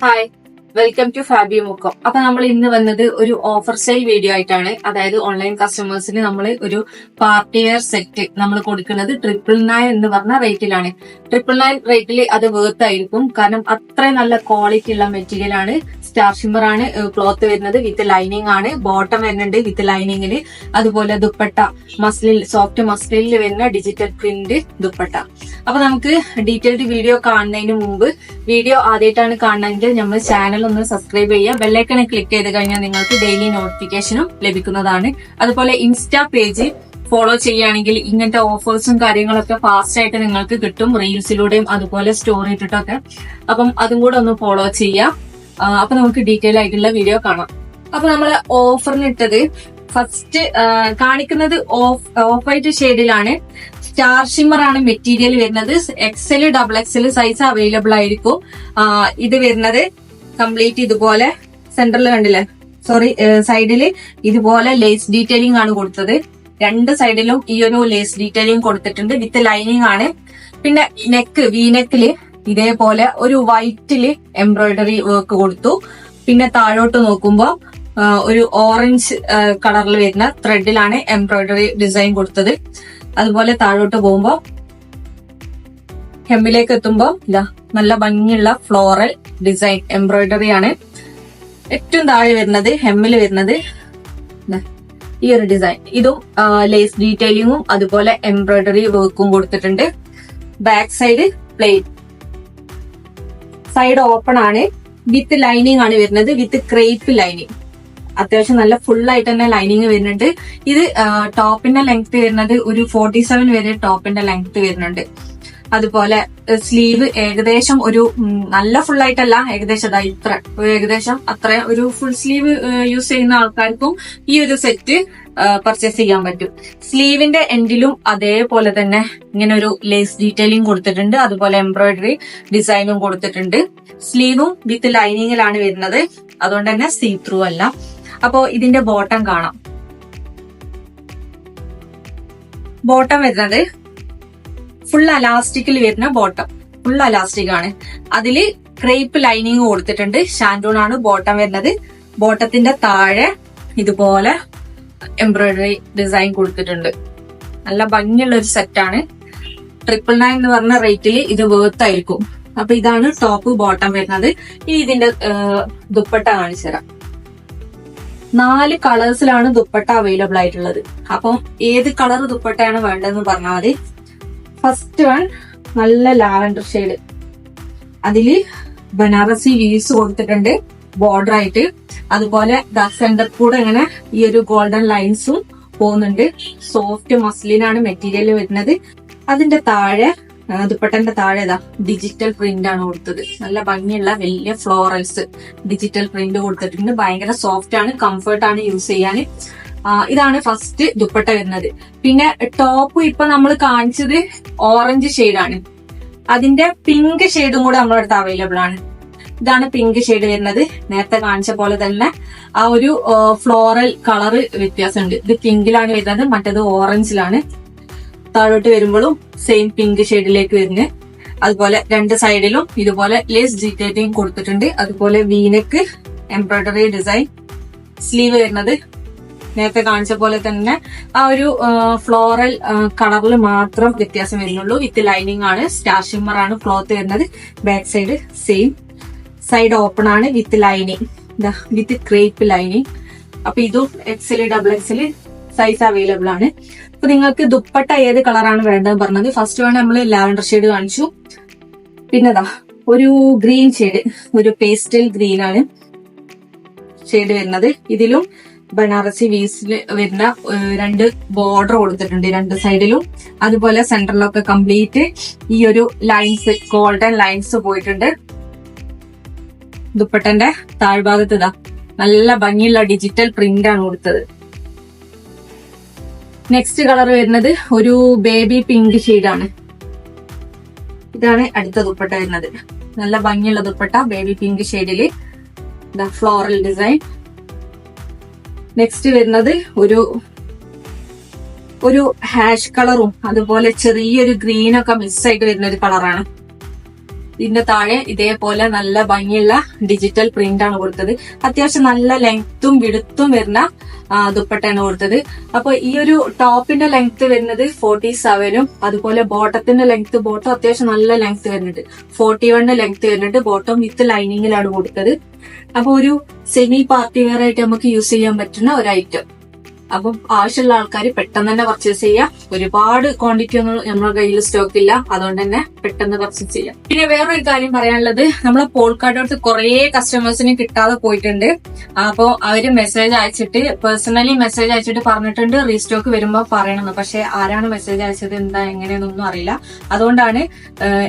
Hi welcome to Fabi Mukkam അപ്പൊ നമ്മൾ ഇന്ന് വന്നത് ഒരു ഓഫർ സെയിൽ വീഡിയോ ആയിട്ടാണ്. അതായത് ഓൺലൈൻ കസ്റ്റമേഴ്സിന് നമ്മൾ ഒരു പാർട്ടി വെയർ സെറ്റ് നമ്മൾ കൊടുക്കുന്നത് ട്രിപ്പിൾ നയൻ എന്ന് പറഞ്ഞ റേറ്റിലാണ് ട്രിപ്പിൾ നയൻ റേറ്റിൽ അത് വേർത്ത് ആയിരിക്കും. കാരണം അത്ര നല്ല ക്വാളിറ്റി ഉള്ള മെറ്റീരിയൽ ആണ്. സ്റ്റാർ ഷിമ്മർ ആണ് ക്ലോത്ത് വരുന്നത് വിത്ത് ലൈനിങ് ആണ്. ബോട്ടം വരുന്നുണ്ട് വിത്ത് ലൈനിങ്ങിൽ അതുപോലെ ദുപ്പട്ട മസ്ലിൽ സോഫ്റ്റ് മസ്ലിൽ വരുന്ന ഡിജിറ്റൽ പ്രിന്റ് ദുപ്പട്ട. അപ്പൊ നമുക്ക് ഡീറ്റെയിൽഡ് വീഡിയോ കാണുന്നതിന് മുമ്പ് വീഡിയോ ആദ്യമായിട്ടാണ് കാണണമെങ്കിൽ നമ്മൾ ചാനൽ ഒന്ന് സബ്സ്ക്രൈബ് ചെയ്യുക. ബെല്ലൈക്കണെ ക്ലിക്ക് ചെയ്ത് കഴിഞ്ഞാൽ നിങ്ങൾക്ക് ഡെയിലി നോട്ടിഫിക്കേഷനും ലഭിക്കുന്നതാണ്. അതുപോലെ ഇൻസ്റ്റാ പേജ് ഫോളോ ചെയ്യുകയാണെങ്കിൽ ഇങ്ങനത്തെ ഓഫേഴ്സും കാര്യങ്ങളൊക്കെ ഫാസ്റ്റ് ആയിട്ട് നിങ്ങൾക്ക് കിട്ടും. റീൽസിലൂടെയും അതുപോലെ സ്റ്റോറി ഇട്ടിട്ടൊക്കെ. അപ്പം അതും കൂടെ ഒന്ന് ഫോളോ ചെയ്യാം ആ, അപ്പൊ നമുക്ക് ഡീറ്റെയിൽ ആയിട്ടുള്ള വീഡിയോ കാണാം. അപ്പൊ നമ്മൾ ഓഫറിനിട്ടത് ഫസ്റ്റ് കാണിക്കുന്നത് ഓഫ് ഓഫ് വൈറ്റ് ഷെയ്ഡിലാണ് സ്റ്റാർ ഷിമ്മർ ആണ് മെറ്റീരിയൽ വരുന്നത്. XL double XL size available ആയിരിക്കും. ഇത് വരുന്നത്. കംപ്ലീറ്റ് ഇതുപോലെ സെന്ററിൽ കണ്ടില്ലേ? സോറി സൈഡിൽ ഇതുപോലെ ലേസ് ഡീറ്റെയിലിംഗ് ആണ് കൊടുത്തത്. രണ്ട് സൈഡിലും ഈ ഒരു ലേസ് ഡീറ്റെയിലിംഗ് കൊടുത്തിട്ടുണ്ട് വിത്ത് ലൈനിങ് ആണ്. പിന്നെ നെക്ക് വി നെക്കിൽ ഇതേപോലെ ഒരു വൈറ്റിൽ എംബ്രോയിഡറി വർക്ക് കൊടുത്തു. പിന്നെ താഴോട്ട് നോക്കുമ്പോ ഒരു ഓറഞ്ച് കളറിൽ വരുന്ന ത്രെഡിലാണ് എംബ്രോയിഡറി ഡിസൈൻ കൊടുത്തത്. അതുപോലെ താഴോട്ട് പോകുമ്പോ ഹെമ്മിലേക്ക് എത്തുമ്പോൾ ഇതാ നല്ല ഭംഗിയുള്ള ഫ്ലോറൽ ഡിസൈൻ എംബ്രോയിഡറി ആണ്. ഏറ്റവും താഴെ വരുന്നത് ഹെമ്മിൽ വരുന്നത് ഈ ഒരു ഡിസൈൻ ഇതും ലേസ് ഡീറ്റെയിലിങ്ങും അതുപോലെ എംബ്രോയിഡറി വർക്കും കൊടുത്തിട്ടുണ്ട്. Back side plain side open ആണ്. വിത്ത് ലൈനിങ് ആണ് വരുന്നത്. വിത്ത് ക്രേപ്പ് ലൈനിങ് അത്യാവശ്യം നല്ല ഫുൾ ആയിട്ട് തന്നെ ലൈനിങ് വരുന്നുണ്ട്. ഇത് ടോപ്പിന്റെ ലെങ്ത് വരുന്നത് ഒരു ഫോർട്ടി സെവൻ വരെ ടോപ്പിന്റെ ലെങ്ത് വരുന്നുണ്ട്. അതുപോലെ സ്ലീവ് ഏകദേശം ഒരു നല്ല ഫുൾ ആയിട്ടല്ല ഏകദേശം അതാ ഇത്ര. ഏകദേശം അത്ര ഒരു ഫുൾ സ്ലീവ് യൂസ് ചെയ്യുന്ന ആൾക്കാർക്കും ഈ ഒരു സെറ്റ് പർച്ചേസ് ചെയ്യാൻ പറ്റും. സ്ലീവിന്റെ എൻഡിലും അതേപോലെ തന്നെ ഇങ്ങനെ ഒരു ലേസ് ഡീറ്റെയിലിംഗ് കൊടുത്തിട്ടുണ്ട്. അതുപോലെ എംബ്രോയിഡറി ഡിസൈനും കൊടുത്തിട്ടുണ്ട്. സ്ലീവും വിത്ത് ലൈനിങ്ങിലാണ് വരുന്നത്. അതുകൊണ്ട് തന്നെ സീ ത്രൂ അല്ല. അപ്പോ ഇതിന്റെ ബോട്ടം കാണാം. ബോട്ടം വരുന്നത് ഫുൾ അലാസ്റ്റിക്കിൽ വരുന്ന ബോട്ടം ഫുൾ അലാസ്റ്റിക് ആണ്. അതിൽ ക്രേപ്പ് ലൈനിങ് കൊടുത്തിട്ടുണ്ട്. ഷാൻഡൂൺ ആണ് ബോട്ടം വരുന്നത്. ബോട്ടത്തിന്റെ താഴെ ഇതുപോലെ എംബ്രോയിഡറി ഡിസൈൻ കൊടുത്തിട്ടുണ്ട്. നല്ല ഭംഗിയുള്ള ഒരു സെറ്റാണ് ട്രിപ്പിൾ നയൻ എന്ന് പറഞ്ഞ റേറ്റിൽ ഇത് വേർത്ത് ആയിരിക്കും. അപ്പൊ ഇതാണ് ടോപ്പ് ബോട്ടം വരുന്നത്. ഇനി ഇതിന്റെ ദുപ്പട്ട കാണിച്ചു തരാം. നാല് കളേഴ്സിലാണ് ദുപ്പട്ട അവൈലബിൾ ആയിട്ടുള്ളത്. അപ്പം ഏത് കളർ ദുപ്പട്ടയാണ് വേണ്ടതെന്ന് പറഞ്ഞാൽ മതി. ഫസ്റ്റ് വൺ നല്ല ലാവൻഡർ ഷെയ്ഡ്. അതിൽ ബനാറസി വീസ് കൊടുത്തിട്ടുണ്ട്. ബോർഡർ ആയിട്ട്. അതുപോലെ സെന്റർ കൂടെ ഇങ്ങനെ ഈ ഒരു ഗോൾഡൻ ലൈൻസും പോകുന്നുണ്ട്. സോഫ്റ്റ് മസ്ലിനാണ് മെറ്റീരിയൽ വരുന്നത്. അതിന്റെ താഴെ ദുപ്പട്ടന്റെ താഴെ ഇതാ ഡിജിറ്റൽ പ്രിന്റ് ആണ് കൊടുത്തത്. നല്ല ഭംഗിയുള്ള വലിയ ഫ്ലോറൽസ് ഡിജിറ്റൽ പ്രിന്റ് കൊടുത്തിട്ടുണ്ട്. ഭയങ്കര സോഫ്റ്റ് ആണ് കംഫർട്ട് ആണ് യൂസ് ചെയ്യാൻ ഇതാണ് ഫസ്റ്റ് ദുപ്പട്ട വരുന്നത്. പിന്നെ ടോപ്പ് ഇപ്പൊ നമ്മൾ കാണിച്ചത് ഓറഞ്ച് ആണ്. അതിന്റെ പിങ്ക് ഷെയ്ഡും കൂടെ നമ്മുടെ അടുത്ത് അവൈലബിൾ ആണ്. ഇതാണ് പിങ്ക് ഷെയ്ഡ് വരുന്നത്. നേരത്തെ കാണിച്ച പോലെ തന്നെ ആ ഒരു ഫ്ലോറൽ കളറ് വ്യത്യാസമുണ്ട്. ഇത് പിങ്കിലാണ് വരുന്നത് മറ്റേത് ഓറഞ്ചിലാണ് താഴോട്ട് വരുമ്പോഴും സെയിം പിങ്ക് ഷെയ്ഡിലേക്ക് വരുന്നത്. അതുപോലെ രണ്ട് സൈഡിലും ഇതുപോലെ ലേസ് ഡീറ്റേറ്റിംഗ് കൊടുത്തിട്ടുണ്ട്. അതുപോലെ വീനക്ക് എംബ്രോയിഡറി ഡിസൈൻ സ്ലീവ് വരുന്നത് നേരത്തെ കാണിച്ച പോലെ തന്നെ ആ ഒരു ഫ്ലോറൽ കളറിൽ മാത്രം വ്യത്യാസം വരുന്നുള്ളൂ. വിത്ത് ലൈനിങ് ആണ്. സ്റ്റാർ ഷിമ്മർ ആണ് ക്ലോത്ത് വരുന്നത്. Back side same side open ആണ് with lining with crepe lining അപ്പൊ ഇതും XL double XL size available ആണ്. അപ്പൊ നിങ്ങൾക്ക് ദുപ്പട്ട ഏത് കളറാണ് വേണ്ടതെന്ന് പറഞ്ഞത്. ഫസ്റ്റ് വേണം നമ്മൾ ലാവൻഡർ ഷെയ്ഡ് കാണിച്ചു. പിന്നെതാ ഒരു ഗ്രീൻ ഷെയ്ഡ് ഒരു പേസ്റ്റൽ ഗ്രീൻ ആണ് ഷെയ്ഡ് വരുന്നത്. ഇതിലും ബനാറസി വീസിൽ വരുന്ന രണ്ട് ബോർഡർ കൊടുത്തിട്ടുണ്ട് രണ്ട് സൈഡിലും അതുപോലെ സെന്ററിലൊക്കെ കംപ്ലീറ്റ് ഈ ഒരു ലൈൻസ് ഗോൾഡൻ ലൈൻസ് പോയിട്ടുണ്ട്. ദുപ്പട്ടന്റെ താഴ്ഭാഗത്ത് ഇതാ. നല്ല ഭംഗിയുള്ള ഡിജിറ്റൽ പ്രിന്റ് ആണ് കൊടുത്തത്. നെക്സ്റ്റ് കളർ വരുന്നത് ഒരു ബേബി പിങ്ക് ആണ്. ഇതാണ് അടുത്ത ദുപ്പട്ട വരുന്നത്. നല്ല ഭംഗിയുള്ള ദുപ്പട്ട ബേബി പിങ്ക് ഷെയ്ഡിൽ ഫ്ലോറൽ ഡിസൈൻ നെക്സ്റ്റ് വരുന്നത് ഒരു ഒരു ഹാഷ് കളറും അതുപോലെ ചെറിയൊരു ഗ്രീനൊക്കെ മിക്സ് ആയിട്ട് വരുന്ന ഒരു കളറാണ് ഇതിന്റെ താഴെ ഇതേപോലെ നല്ല ഭംഗിയുള്ള ഡിജിറ്റൽ പ്രിന്റ് ആണ് കൊടുത്തത്. അത്യാവശ്യം നല്ല ലെങ്ത്തും വിടുത്തും വരുന്ന ദുപ്പട്ടയാണ് കൊടുത്തത്. അപ്പൊ ഈ ഒരു ടോപ്പിന്റെ ലെങ്ത് വരുന്നത് ഫോർട്ടി സെവനും അതുപോലെ ബോട്ടത്തിന്റെ ലെങ്ത് ബോട്ടം അത്യാവശ്യം നല്ല ലെങ്ത് വരുന്നുണ്ട്. ഫോർട്ടി വണ്ണിന്റെ ലെങ്ത് വരുന്നുണ്ട്. ബോട്ടം വിത്ത് ലൈനിങ്ങിലാണ് കൊടുത്തത്. അപ്പൊ ഒരു സെമി പാർട്ടി വെയർ ആയിട്ട് നമുക്ക് യൂസ് ചെയ്യാൻ പറ്റുന്ന ഒരു ഐറ്റം അപ്പം ആവശ്യമുള്ള ആൾക്കാർ പെട്ടെന്ന് തന്നെ പർച്ചേസ് ചെയ്യാം. ഒരുപാട് ക്വാണ്ടിറ്റി ഒന്നും നമ്മുടെ കയ്യിൽ സ്റ്റോക്ക് ഇല്ല. അതുകൊണ്ട് തന്നെ പെട്ടെന്ന് പർച്ചേസ് ചെയ്യാം. പിന്നെ വേറൊരു കാര്യം പറയാനുള്ളത് നമ്മളെ പോൾക്കാർഡ് കുറെ കസ്റ്റമേഴ്സിന് കിട്ടാതെ പോയിട്ടുണ്ട്. അപ്പോൾ അവർ മെസ്സേജ് അയച്ചിട്ട് പേഴ്സണലി മെസ്സേജ് അയച്ചിട്ട് പറഞ്ഞിട്ടുണ്ട് റീസ്റ്റോക്ക് വരുമ്പോൾ പറയണമെന്ന്. പക്ഷെ ആരാണ് മെസ്സേജ് അയച്ചത് എന്താ എങ്ങനെയാണെന്നൊന്നും അറിയില്ല. അതുകൊണ്ടാണ്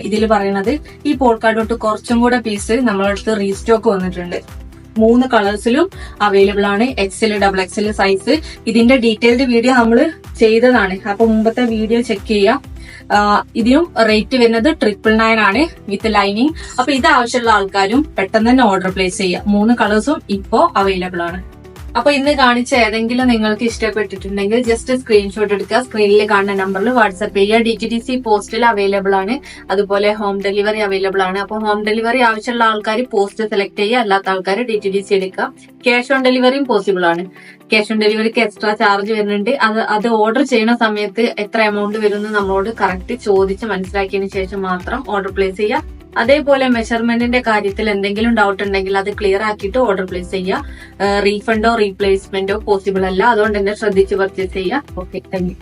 ഇതിൽ പറയണത്. ഈ പോൾക്കാർഡ് തൊട്ട് കുറച്ചും കൂടെ പീസ് നമ്മളടുത്ത് റീസ്റ്റോക്ക് വന്നിട്ടുണ്ട്. മൂന്ന് കളേഴ്സിലും അവൈലബിൾ ആണ്. എക്സൽ ഡബിൾ എക്സൽ സൈസ് ഇതിന്റെ ഡീറ്റെയിൽഡ് വീഡിയോ നമ്മൾ ചെയ്തതാണ്. അപ്പൊ മുമ്പത്തെ വീഡിയോ ചെക്ക് ചെയ്യാം. ഇതിനും റേറ്റ് വരുന്നത് ട്രിപ്പിൾ നയൻ ആണ് വിത്ത് ലൈനിങ് അപ്പൊ ഇത് ആവശ്യമുള്ള ആൾക്കാരും പെട്ടെന്ന് തന്നെ ഓർഡർ പ്ലേസ് ചെയ്യാം. മൂന്ന് കളേഴ്സും ഇപ്പോ അവൈലബിൾ ആണ്. അപ്പൊ ഇന്ന് കാണിച്ച ഏതെങ്കിലും നിങ്ങൾക്ക് ഇഷ്ടപ്പെട്ടിട്ടുണ്ടെങ്കിൽ ജസ്റ്റ് സ്ക്രീൻഷോട്ട് എടുക്കുക. സ്ക്രീനിൽ കാണുന്ന നമ്പറിൽ വാട്സ്ആപ്പ് ചെയ്യുക. ഡി ടി ഡി സി പോസ്റ്റിൽ അവൈലബിൾ ആണ്. അതുപോലെ ഹോം ഡെലിവറി അവൈലബിൾ ആണ്. അപ്പൊ ഹോം ഡെലിവറി ആവശ്യമുള്ള ആൾക്കാർ പോസ്റ്റ് സെലക്ട് ചെയ്യുക. അല്ലാത്ത ആൾക്കാർ ഡി ടി ഡി സി എടുക്കുക. ക്യാഷ് ഓൺ ഡെലിവറിയും പോസിബിൾ ആണ്. ക്യാഷ് ഓൺ ഡെലിവറിക്ക് എക്സ്ട്രാ ചാർജ് വരുന്നുണ്ട്. അത് അത് ഓർഡർ ചെയ്യുന്ന സമയത്ത് എത്ര എമൗണ്ട് വരുമെന്ന് നമ്മളോട് കറക്റ്റ് ചോദിച്ച് മനസ്സിലാക്കിയതിന് ശേഷം മാത്രം ഓർഡർ പ്ലേസ് ചെയ്യുക. അതേപോലെ മെഷർമെന്റിന്റെ കാര്യത്തിൽ എന്തെങ്കിലും ഡൗട്ട് ഉണ്ടെങ്കിൽ അത് ക്ലിയർ ആക്കിയിട്ട് ഓർഡർ പ്ലേസ് ചെയ്യുക. റീഫണ്ടോ റീപ്ലേസ്മെന്റോ പോസിബിൾ അല്ല. അതുകൊണ്ട് തന്നെ ശ്രദ്ധിച്ച് പർച്ചേസ് ചെയ്യുക. Okay thank